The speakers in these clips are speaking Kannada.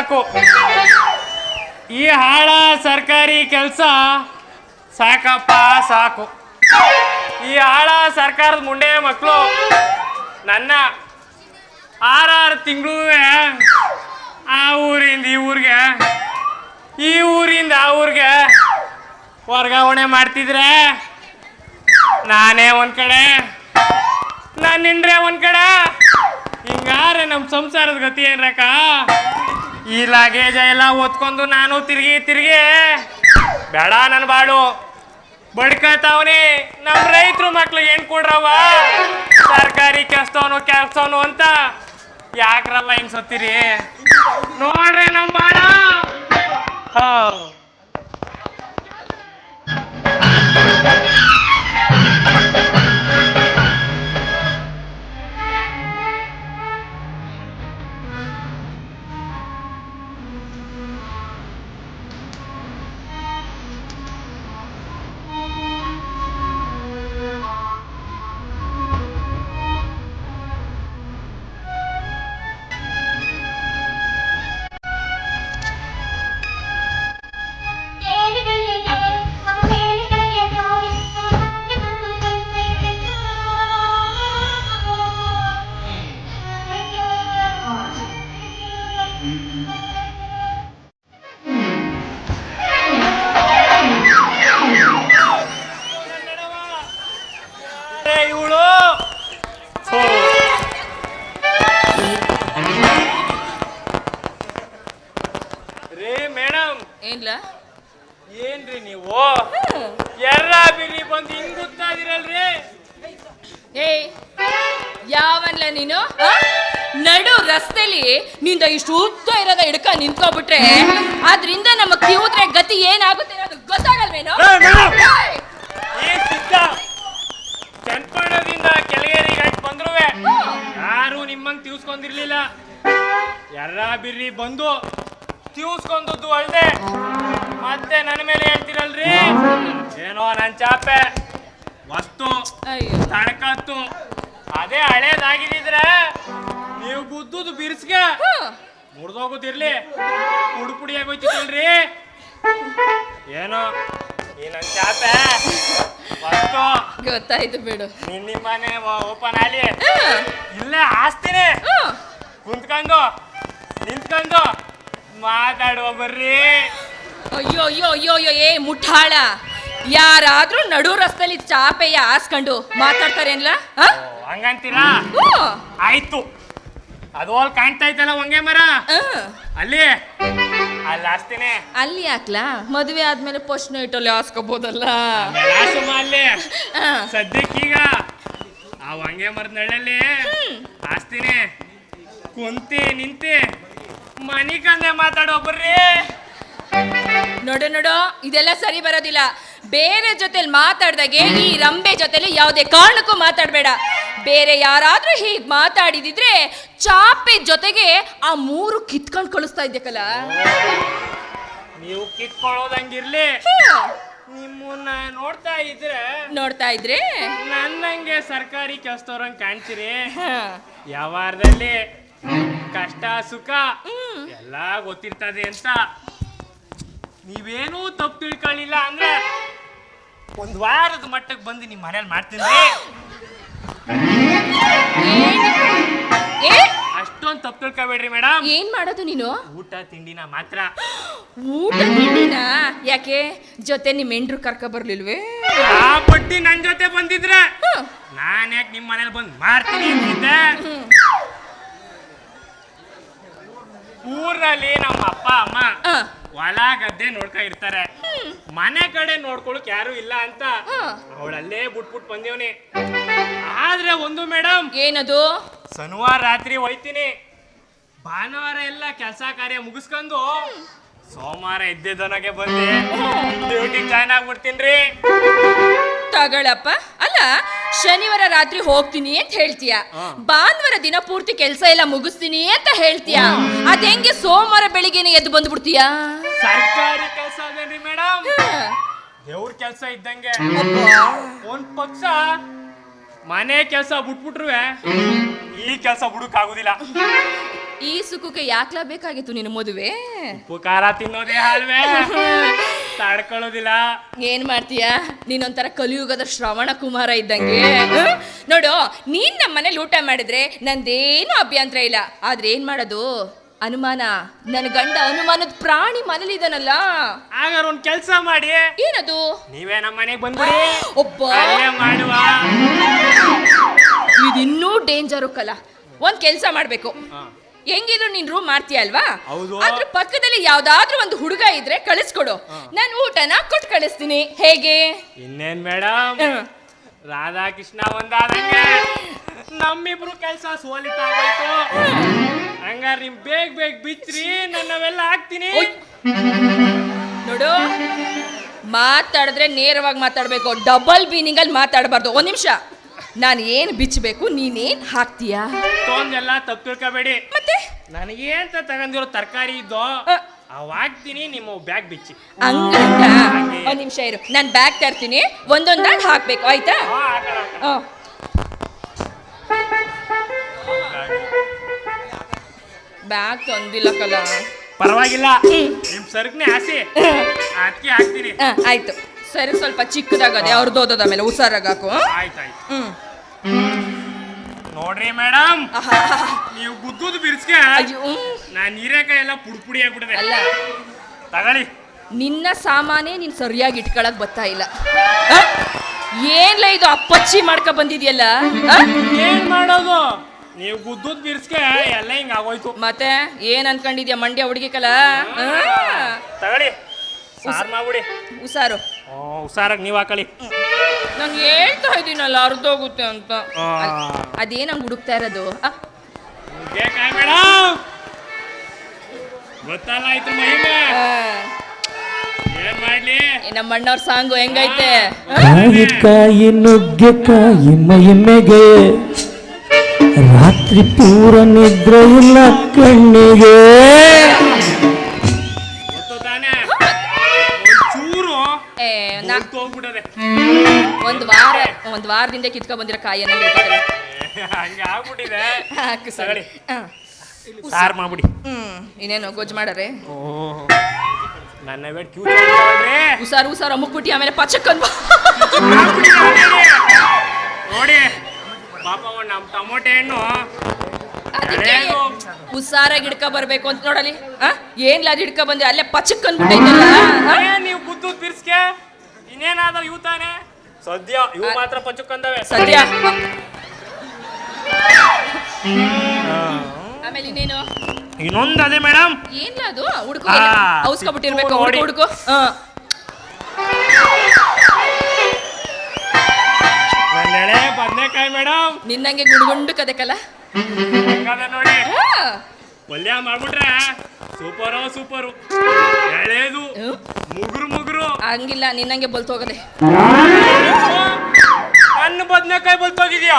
ಸಾಕು. ಈ ಹಾಳ ಸರ್ಕಾರಿ ಕೆಲಸ ಸಾಕಪ್ಪ, ಸಾಕು. ಈ ಹಾಳ ಸರ್ಕಾರದ ಮುಂಡೆ ಮಕ್ಕಳು ನನ್ನ ಆರಾರು ತಿಂಗಳು ಆ ಊರಿಂದ ಈ ಊರಿಗೆ, ಈ ಊರಿಂದ ಆ ಊರಿಗೆ ವರ್ಗಾವಣೆ ಮಾಡ್ತಿದ್ರೆ ನಾನೇ ಒಂದು ಕಡೆ ನಾನು ನಿಂಡ್ರೆ ಒಂದು ಕಡೆ. ಹಿಂಗಾರೆ ನಮ್ಮ ಸಂಸಾರದ ಗತಿ ಏನ್ರಕ್ಕ? ಈ ಲಗೇಜ ಎಲ್ಲ ಓದ್ಕೊಂಡು ನಾನು ತಿರುಗಿ ತಿರುಗಿ. ಬೇಡ ನನ್ನ ಬಾಳು. ಬಡ್ಕತಾವನಿ. ನಮ್ಮ ರೈತರು ಮಕ್ಳು ಏನ್ ಕೊಡ್ರವ ಸರ್ಕಾರಿ ಕೆಲ್ಸವನು ಕೆಲ್ಸವನು ಅಂತ. ಯಾಕ್ರಲ್ಲ ಹಿಂಗ್ ಸತ್ತೀರಿ? ನೋಡ್ರಿ ನಮ್ಮ ಬಾಳ. ಹಾ. ನೀನು? ನಡು ರಸ್ತೆಲಿ ನಿಂದ ಇಷ್ಟು ಉದ್ದ ಇರೋದ ಹಿಡ್ಕ ನಿಂತ್ಕೊಬಿಟ್ರೆ ಅದ್ರಿಂದ ನಮ್ಮ ಕಿವುದ್ರೆ ಗತಿ ಏನಾಗುತ್ತೆ ಅನ್ನೋದು ಗೊತ್ತಾಗಲ್ವೇನೋ? ಚನ್ಪಣ್ಣದಿಂದ ಕೆಳಗೇರಿಗೆ ಅಟ್ ಬಂದ್ರುವೆ. ಯಾರು ನಿಮ್ಮಂಗ್ ತಿಳ್ಸ್ಕೊಂಡಿರ್ಲಿಲ್ಲ ಎಲ್ಲ ಬಿರ್ರಿ ಬಂದು ತಿಳ್ಸ್ಕೊಂಡದ್ದು ಅಲ್ದೆ ಮತ್ತೆ ನನ್ನ ಮೇಲೆ ಹೇಳ್ತಿರಲ್ರಿ? ಏನೋ ನನ್ ಚಾಪೆ ವಸ್ತು ತಣಕತ್ತು ಅದೇ ಹಳೇದಾಗಿದ್ರೆ ನೀವು ಗುದ್ದುದು ಬಿರ್ಸ್ಗ ಹ್ಮ್. ಮುಡ್ದೋಗುದಿರ್ಲಿ ಪುಡಿ ಪುಡಿ ಆಗೋಯ್ತಿತ್ತಲ್ರಿ ಏನೋ ಚಾಪ. ಗೊತ್ತಾಯ್ತು ಬಿಡು. ನಿನ್ ನಿಮ್ಮನೆ ಓಪನ್ ಆಲಿ ಇಲ್ಲ ಆಸ್ತಿನೇ. ಕುಂತ್ಕೊಂಡು ನಿಂತ್ಕೊಂಡು ಮಾತಾಡುವ ಬರ್ರಿ. ಅಯ್ಯೋ ಅಯ್ಯೋ ಅಯ್ಯೋ ಅಯ್ಯೋ ಏ ಮುಠಾಳ. ಯಾರಾದ್ರೂ ನಡು ರಸ್ತೆಲಿ ಚಾಪೆಯ ಹಾಸ್ಕೊಂಡು ಮಾತಾಡ್ತಾರೇನ್ಲ? ಆ? ಹ್ಮ್. ಆಯ್ತು. ಅದು ಅಲ್ಲಿ ಕಾಣ್ತಾ ಇತ್ತಲ್ಲ ಹೊಂಗೆ ಮರ? ಅಲ್ಲಿ? ಅಲ್ಲಿ ಹಾಸ್ತೀನಿ ಅಲ್ಲಿ ಯಾಕ್ಲಾ? ಮದುವೆ ಆದ್ಮೇಲೆ ಫಸ್ಟ್ ಇಟ್ಟಲ್ಲಿ ಹಾಸ್ಕೋಬಹುದಲ್ಲ ಸುಮ್ಮ ಅಲ್ಲಿ. ಸದ್ಯಕ್ಕೀಗ ಆ ಹೊಂಗೆ ಮರದ ನಳ್ಳಲ್ಲಿ ಆಸ್ತಿನಿ ಕುಂತಿ ನಿಂತಿ. ಮನಿ ಕಂದೆ ಮಾತಾಡೋ ಬರ್ರಿ ನೋಡು ನೋಡು ಇದೆಲ್ಲ ಸರಿ ಬರೋದಿಲ್ಲ. ಬೇರೆ ಜೊತೆಲಿ ಮಾತಾಡ್ದಾಗೆ ಈ ರಂಬೆ ಜೊತೆಲಿ ಯಾವುದೇ ಕಾರಣಕ್ಕೂ ಮಾತಾಡಬೇಡ. ಬೇರೆ ಯಾರಾದರೂ ಹೀಗೆ ಮಾತಾಡಿದಿದ್ರೆ ಚಾಪೆ ಜೊತೆಗೆ ಆ ಮೂರು ಕಿತ್ಕೊಂಡು ಕಳಿಸ್ತಾ ಇದ್ದಕ್ಕಲ್ಲ ನೀವು ಕಿತ್ಕೊಳ್ಳೋದಂಗಿರ್ಲಿ ನಿಮ್ಮನ್ನ ನೋಡ್ತಾ ಇದ್ರೆ ನೋಡ್ತಾ ಇದ್ರೆ? ನನ್ನಂಗೆ ಸರ್ಕಾರಿ ಕೆಲಸದವ್ರಂಗ್ ಕಾಣ್ತೀರಿ. ವ್ಯವಹಾರದಲ್ಲಿ ಕಷ್ಟ ಸುಖ ಎಲ್ಲ ಗೊತ್ತಿರ್ತದೆ ಅಂತ ನೀವೇನೂ ತಪ್ಪು ತಿಳ್ಕೊಳ್ಳಿಲ್ಲ ಅಂದ್ರೆ ಒಂದ್ ವಾರದ ಮಟ್ಟಕ್ಕೆ ಬಂದು ನಿಮ್ಮ ಮನೇಲಿ ಮಾಡ್ತೀನಿ. ಅಷ್ಟೊಂದು ತಪ್ಪು ತಿಳ್ಕೊಬೇಡ್ರಿ ಮೇಡಮ್. ಏನ್ ಮಾಡೋದು ನೀನು? ಊಟ ತಿಂಡಿನ ಮಾತ್ರ. ಊಟ ತಿಂಡಿನ? ಯಾಕೆ? ಜೊತೆ ನಿಮ್ಮ ಹೆಂಡ್ರು ಕರ್ಕ ಬರ್ಲಿಲ್ವೇ? ಆ ಪಟ್ಟಿ ನನ್ ಜೊತೆ ಬಂದಿದ್ರೆ ನಾನು ನಾನ್ ಯಾಕೆ ನಿಮ್ಮ ಮನೇಲಿ ಬಂದು ಮಾಡ್ತೀನಿ ಅಂತಿದ್ದೆ? ಊರಲ್ಲಿ ನಮ್ಮ ಅಪ್ಪ ಅಮ್ಮ ಆ. ಹೊಲ ಗದ್ದೆ ನೋಡ್ಕೊ ಇರ್ತಾರೆ. ಮನೆ ಕಡೆ ನೋಡ್ಕೊಳಕ್ ಯಾರು ಇಲ್ಲ ಅಂತ ಹ. ಅವಳಲ್ಲೇ ಬಿಟ್ಬಿಟ್ ಬಂದೇವ್ನಿ. ಆದ್ರೆ ಒಂದು ಮೇಡಮ್ ಏನದು? ಶನಿವಾರ ರಾತ್ರಿ ಹೋಯ್ತೀನಿ. ಭಾನುವಾರ ಎಲ್ಲ ಕೆಲಸ ಕಾರ್ಯ ಮುಗಿಸ್ಕೊಂಡು ಸೋಮವಾರ ಇದ್ದಿದ್ದನಾಗೆ ಬಂದೆ. ಡ್ಯೂಟಿ ಜಾಯ್ನ್ ಆಗ್ಬಿಡ್ತೀನಿ ತಗಳಪ್ಪ ಅಲ್ಲ ಶನಿವಾರ ರಾತ್ರಿ ಹೋಗ್ತೀನಿ ಅಂತ ಹೇಳ್ತೀಯ. ಭಾನುವಾರ ದಿನ ಪೂರ್ತಿ ಕೆಲಸ ಎಲ್ಲ ಮುಗಿಸ್ತೀನಿ ಅಂತ ಹೇಳ್ತೀಯ. ಅದ್ ಹೆಂಗೆ ಸೋಮವಾರ ಬೆಳಿಗ್ಗೆನೆ ಎದ್ದು ಬಂದ್ಬಿಡ್ತೀಯ? ಸರ್ಕಾರಿ ಕೆಲಸ ಅದೇನ್ರಿ ಮೇಡಮ್ ದೇವ್ರ ಕೆಲಸ ಇದ್ದಂಗೆ. ಒಂದ್ ಪಕ್ಷ ಮನೆ ಕೆಲಸ ಬಿಟ್ಬಿಟ್ರು ಈ ಕೆಲಸ ಬಿಡಕ್ ಆಗುದಿಲ್ಲ ಈ ಸುಖಕ್ಕೆ ಯಾಕ್ಲಾ ಬೇಕಾಗಿತ್ತು ನಿನ್ನ ಮದುವೆ? ಉಪಕಾರ ಖಾರ ತಿನ್ನೋದೇ ಅಲ್ವೇ. ತಡ್ಕೊಳ್ಳೋದಿಲ್ಲ. ಏನ್ ಮಾಡ್ತೀಯ? ನೀನೊಂಥರ ಕಲಿಯುಗದ ಶ್ರವಣ ಕುಮಾರ ಇದ್ದಂಗೆ. ನೋಡು ನೀನ್ ನಮ್ಮ ಮನೇಲಿ ಊಟ ಮಾಡಿದ್ರೆ ನಂದೇನು ಅಭ್ಯಂತರ ಇಲ್ಲ. ಆದ್ರೆ ಏನ್ ಮಾಡೋದು? ಅನುಮಾನ ನನ್ನ ಗಂಡ ಅನುಮಾನದ ಪ್ರಾಣಿ ಮನೇಲಿ ಇದಾನಲ್ಲ ಹಾಗಾದ್ರೆ ಒಂದ್ ಕೆಲಸ ಮಾಡಿ. ಏನದು? ನೀವೇ ನಮ್ಮ ಮನೆಗೆ ಬಂದ್ಬಿಡಿ. ಒಬ್ಬ. ಅಲ್ಲೇ ಮಾಡುವ. ಇದಿನ್ನೂ ಡೇಂಜರು ಕಲ. ಒಂದ್ ಕೆಲಸ ಮಾಡ್ಬೇಕು. ಹೆಂಗಿದ್ರು ನೀನ್ ರೂಮ್ ಮಾಡ್ತೀಯ ಅಲ್ವಾ? ಹೌದು. ಅದ್ರ ಪಕ್ಕದಲ್ಲಿ ಯಾವ್ದಾದ್ರೂ ಒಂದು ಹುಡುಗ ಇದ್ರೆ ಕಳಿಸ್ಕೊಡು. ನಾನು ಊಟನ ಕೊಟ್ಟು ಕಳಿಸ್ತೀನಿ. ಹೇಗೆ? ಇನ್ನೇನ್ ಮೇಡಮ್ ಹ್ಮ್. ರಾಧಾಕೃಷ್ಣ ಒಂದಾದಂಗೆ. ನಮ್ಮಿಬ್ರು ಕೆಲಸ ಸೋಲಿತಾಗೋಯ್ತು ಹಂಗಾರೆ ನಿಮ್ ಬೇಗ ಬೇಗ ಬಿಚ್ಚ್ರಿ ನನ್ನವೆಲ್ಲ ಹಾಕ್ತೀನಿ. ನೋಡು ಮಾತಾಡಿದ್ರೆ ನೇರವಾಗಿ ಮಾತಾಡ್ಬೇಕು. ಡಬಲ್ ಮೀನಿಂಗ್ ಅಲ್ಲಿ ಮಾತಾಡಬಾರ್ದು. ಒಂದ್ ನಿಮಿಷ. ನಾನು ಏನು ಬಿಚ್ಚಬೇಕು ನೀನೇನು ಹಾಕ್ತೀಯಾ? ತೊಂದೆಲ್ಲ ತಪ್ಪು ತಿಳ್ಕೊಬೇಡಿ. ಮತ್ತೆ? ನನಗೇಂತ ತಗೊಂಡಿರೋ ತರಕಾರಿ ಇದ್ದೋ. ಅವ್ ಹಾಕ್ತೀನಿ ನಿಮ್ಮ ಬ್ಯಾಗ್ ಬಿಚ್ಚಿ. ಹಂಗಂತ? ಒಂದು ನಿಮಿಷ ಇರು. ನಾನು ಬ್ಯಾಗ್ ತರ್ತೀನಿ. ಒಂದೊಂದಾಗಿ ಹಾಕ್ಬೇಕು ಆಯ್ತಾ? ಹಾ, ಬ್ಯಾಗ್ ತಂದಿಲ್ಲ ಕಲ ಪರವಾಗಿಲ್ಲ ನಿಮ್ ಸರ್ಕ್ನೆ ಆಸೆ. ಅದಕ್ಕೆ ಹಾಕ್ತೀನಿ. ಆಯ್ತು. ಸರಿ ಸ್ವಲ್ಪ ಚಿಕ್ಕದಾಗದೆ ಅವ್ರದ್ದು ಓದೋದ ಮೇಲೆ ಹುಷಾರಾಗಾಕು ಆಯ್ತಾಯ್ತು. ಹ್ಮ್. ನೋಡ್ರಿ ಮೇಡಮ್ ನೀವು ಗುದ್ದುದು ಬಿರ್ಸ್ಕೆ ಅಯ್ಯೋ. ನಾನ್ ಹೀರೆಕಾಯಿ ಎಲ್ಲ ಪುಡಿ ಪುಡಿ ಆಗ್ಬಿಟ್ಟಿದೆ. ಅಲ್ಲ. ತಗೊಳ್ಳಿ. ನಿನ್ನ ಸಾಮಾನೇ ನೀನು ಸರಿಯಾಗಿ ಇಟ್ಕೊಳಕ್ ಬರ್ತಾ ಇಲ್ಲ. ಆ? ಏನ್ಲ ಇದು ಅಪ್ಪಚ್ಚಿ ಮಾಡ್ಕೊ ಬಂದಿದ್ಯಲ್ಲ? ಆ? ಏನ್ ಮಾಡೋದು? ನೀವು ಗುದ್ದುದ್ ಬಿರ್ಸ್ಕೆ ಎಲ್ಲ ಹಿಂಗ ಆಗೋಯ್ತು. ಮತ್ತೆ ಏನ್ ಅನ್ಕೊಂಡಿದ್ಯಾ ಮಂಡ್ಯ ಹುಡುಗಿ ಕಲ? ತಗೊಳ್ಳಿ. ಸಾರ್ ಮಾಡ್ಬಿಡಿ. ಹುಷಾರು. ಓ ಹುಷಾರಾಗಿ ನೀವ್ ಹಾಕೊಳ್ಳಿ ನಾನು ಹೇಳ್ತಾ ಇದ್ದೀನಲ್ಲ ಅರ್ಧೋಗುತ್ತೆ ಅಂತ. ಅದೇ ನಂಗೆ ಹಂಗ್ ಹುಡುಕ್ತಾ ಇರೋದು? ಗೊತ್ತಲ್ಲ ಆಯ್ತು ಮಹಿಮೆ. ಏನ್ ಮಾಡ್ಲಿ? ನಮ್ಮ ಅಣ್ಣವ್ರ ಸಾಂಗು ಹೆಂಗೈತೆ? ಕಾಯಿ ನುಗ್ಗೆ ಕಾಯಿ ನುಗ್ಗೆಕಾಯಿ ಮೈಮೆಗೆ. ರಾತ್ರಿ ಪೂರ ನಿದ್ರೆ ಇಲ್ಲ ಕಣ್ಣಿಗೆ ಒಂದ್ ವಾರ ಒಂದು ವಾರದಿಂದ ಕಿತ್ಕೊ ಬಂದಿರೋ ಕಾಯಿ ಅನ್ನಂಗೈತೆ ಹಂಗೆ ಆಗ್ಬಿಟ್ಟಿದೆ. ಹಾಕು ಸರಿ. ಮಾಡ್ಬಿಡಿ. ಹ್ಮ್ ಇನ್ನೇನು ಗೊಜ್ಜು ಮಾಡರೆ? ಓ ನನ್ನ ಬೇಡ ಕ್ಯೂ ತಗೊಳ್ರಿ ಹುಷಾರು ಹುಷಾರು ಮುಕ್ಬಿಟ್ಟಿ ಆಮೇಲೆ ಪಚಕ್ಕನ್ ನೋಡಿ. ಪಾಪ ಅವ್ನ್ ನಮ್ ಟೊಮೊಟೆ ಹಣ್ಣು. ಅದಕ್ಕೆ. ಹುಷಾರಾಗಿ ಹಿಡ್ಕ ಬರ್ಬೇಕು ಅಂತ ನೋಡಲಿ. ಆ? ಏನ್ಲ ಅದು ಹಿಡ್ಕ ಬಂದೆ ಅಲ್ಲೇ ಪಚಕ್ ಅನ್ಬಿಟ್ಟೈತಲ್ಲ? ಏನ್ ನೀವು ಗುದ್ದು ತಿರ್ಸ್ಕೆ ಇನ್ನೇನಾದ್ರು ಇವು ತಾನೆ? ಸದ್ಯ ಇವು ಮಾತ್ರ ಪಂಚಕ್ಕಂದವೆ ಸದ್ಯ. ಆಮೇಲೆ ಇನ್ನೇನು? ಇನ್ನೊಂದು ಅದೇ ಮೇಡಮ್. ಏನ್ಲ ಅದು? ಹುಡ್ಕೋ ನೋಡಿ. ಹುಡ್ಕೋ ಹುಡ್ಕೋ. ಎಳೆ ಬದನೆಕಾಯಿ ಮೇಡಮ್ ನಿನ್ನಂಗೆ ಗುಡ್ಗುಂಡು ಕದಕಲ್ಲ ಹೆಂಗದ ನೋಡಿ. ಪಲ್ಯ ಮಾಡ್ಬಿಟ್ರೆ ಸೂಪರು ಸೂಪರು. ಎಳೆದು ಮುಗುರು ಮುಗುರು. ಹಂಗಿಲ್ಲ ನಿನ್ನಂಗೆ ಬಲ್ತೋಗದೆ ನನ್ನ ಬದನೆಕಾಯಿ ಬಲ್ತೋಗಿದ್ಯಾ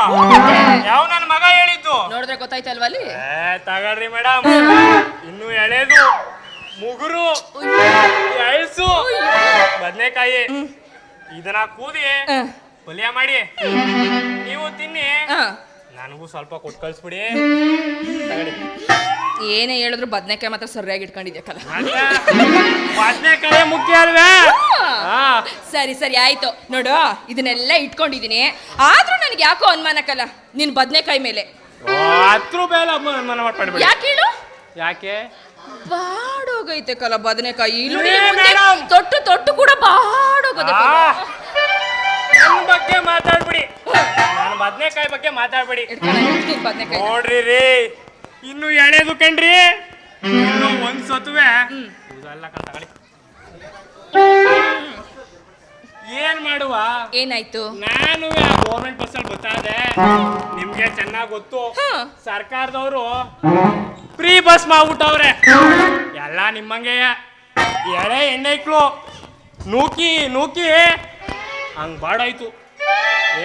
ಯಾವ ನನ್ನ ಮಗ ಹೇಳಿದ್ದು? ನೋಡಿದ್ರೆ ಗೊತ್ತಾಯ್ತಲ್ವಾ ಅಲ್ಲಿ? ತಗೊಳ್ರಿ ಮೇಡಮ್ ಇನ್ನು ಎಳೆದು ಮುಗುರು ಎಳ್ಸು. ಬದನೆಕಾಯಿ. ಇದನ್ನ ಕೂದಿ ಪಲ್ಯ ಮಾಡಿ. ನೀವು ತಿನ್ನಿ. ನನಗೂ ಸ್ವಲ್ಪ ಕೊಟ್ಟು ಕಳಿಸ್ಬಿಡಿ. ತಗೊಳ್ಳಿ ಏನೇ ಹೇಳಿದ್ರು ಬದನೆಕಾಯಿ ಮಾತ್ರ ಸರಿಯಾಗಿ ಇಟ್ಕೊಂಡಿದ್ಯಾ ಕಲ. ಬದನೆಕಾಯಿ ಮುಖ್ಯ ಅಲ್ವೇ? ಹಾ. ಸರಿ ಸರಿ ಆಯ್ತು. ನೋಡು ಇದನ್ನೆಲ್ಲ ಇಟ್ಕೊಂಡಿದೀನಿ. ಆದ್ರೂ ನನಗೆ ಯಾಕೋ ಅನುಮಾನಕ್ಕಲ್ಲ ನಿನ್ ಬದನೆಕಾಯಿ ಮೇಲೆ. ಓ, ಹತ್ತು ಬೇಲ ಮನ ಮಾಡ್ಬೇಡಿ. ಯಾಕೆ ಹೇಳು? ಯಾಕೆ? ಬಾಡೋಗೈತೆ ಕಲ ಬದನೆಕಾಯಿ. ಇಲ್ಲಿ ಏ ಮುಂದೆ ಮೇಡಮ್? ತೊಟ್ಟು ತೊಟ್ಟು ಕೂಡ ಬಾಡೋಗದೆ ಕಲ. ನನ್ನ ಬಗ್ಗೆ ಮಾತಾಡ್ಬಿಡಿ. ನಾನು ಬದನೆಕಾಯಿ ಬಗ್ಗೆ ಮಾತಾಡ್ಬಿಡಿ. ನೋಡ್ರಿ ರೀ ಇನ್ನು ಎಳೆದು ಕಣ್ರಿ. ಇನ್ನು ಒಂದ್ ಸತ್ವೆ. ಇದೆಲ್ಲ ಕಣ್ ತಗೊಳ್ಳಿ. ಏನ್ ಮಾಡುವ? ಏನಾಯ್ತು? ನಾನು ಗೌರ್ಮೆಂಟ್ ಬಸ್ಸಲ್ಲಿ ಗೊತ್ತಾದೆ. ನಿಮ್ಗೆ ಚೆನ್ನಾಗ್ ಗೊತ್ತು. ಸರ್ಕಾರದವ್ರು ಫ್ರೀ ಬಸ್ ಮಾಡ್ಬಿಟ್ಟವ್ರೆ. ಎಲ್ಲ ನಿಮ್ಮಂಗೆ ಎಳೆ ಹೆಣ್ಣೈಕ್ಳು ನೂಕಿ ನೂಕಿ. ಹಂಗ್ ಬಾಡಾಯ್ತು.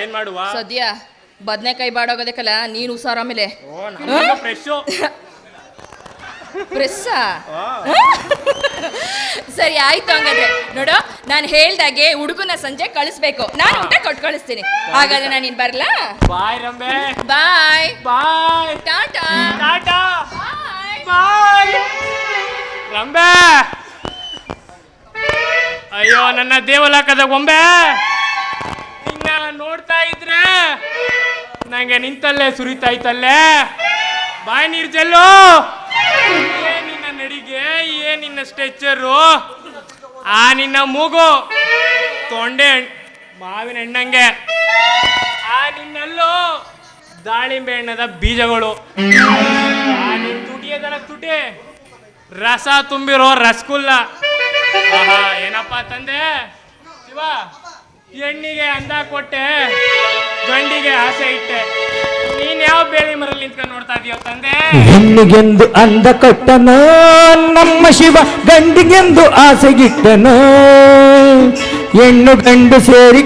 ಏನ್ ಮಾಡುವ? ಸದ್ಯ ಬದನೆಕಾಯಿ ಬಾಡೋಗೋದಕ್ಕಲ್ಲ ಕಲ ನೀನು ಹುಷಾರ ಆಮೇಲೆ. ಓ ಪ್ರೆಸ್ಸಾ ಸರಿ ಆಯ್ತು ಹಂಗಾದ್ರೆ. ನೋಡು ನಾನು ಹೇಳ್ದಾಗೆ ಹುಡುಗನ ಸಂಜೆ ಕಳಿಸ್ಬೇಕು. ನಾನು ಊಟ ಕೊಟ್ಟು ಕಳಿಸ್ತೀನಿ. ಹಾಗಾದ್ರೆ ನಾನು ಇನ್ ಬರ್ಲಾ? ಬಾಯ್ ರಂಬೆ. ಬಾಯ್ ಬಾಯ್ ಟಾಟಾ. ಟಾಟಾ. ಬಾಯ್ ರಂಬೆ. ಅಯ್ಯೋ ನನ್ನ ದೇವಲಾಕದ ಗೊಂಬೆ. ನೋಡ್ತಾ ಇದ್ರೆ ನಂಗೆ ನಿಂತಲ್ಲೇ ಸುರಿತಾಯ್ತಲ್ಲೇ? ಬಾಯಿ ನೀರ್ ಜಲ್ಲು ಏನ್ ನಿನ್ನ ನಡಿಗೆ ಏನ್ ನಿನ್ನ ಸ್ಟ್ರೆಚ್ಚರು. ಆ ನಿನ್ನ ಮೂಗು. ತೊಂಡೆ ಮಾವಿನ ಹಣ್ಣಂಗೆ. ಆ ನಿನ್ನಲ್ಲೂ ದಾಳಿಂಬೆ ಹಣ್ಣದ ಬೀಜಗಳು. ಆ ನಿನ್ ತುಟಿಯದರ ತುಟಿ. ರಸ ತುಂಬಿರೋ ರಸಗುಲ್ಲ. ಏನಪ್ಪ ತಂದೆ? ಶಿವ. ಹೆಣ್ಣಿಗೆ ಅಂದ ಕೊಟ್ಟೆ, ಗಂಡಿಗೆ ಆಸೆ ಇಟ್ಟೆ. ನೀನ್ ಯಾವ ಬೇಲಿ ಮರಲ್ಲಿ ನಿಂತ್ಕೊಂಡು ನೋಡ್ತಾ ಇದೀಯೋ ತಂದೆ? ಹೆಣ್ಣಿಗೆಂದು ಅಂದ ಕೊಟ್ಟನ, ನಮ್ಮ ಶಿವ ಗಂಡಿಗೆಂದು ಆಸೆಗಿಟ್ಟನ. ಹೆಣ್ಣು ಗಂಡು ಸೇರಿ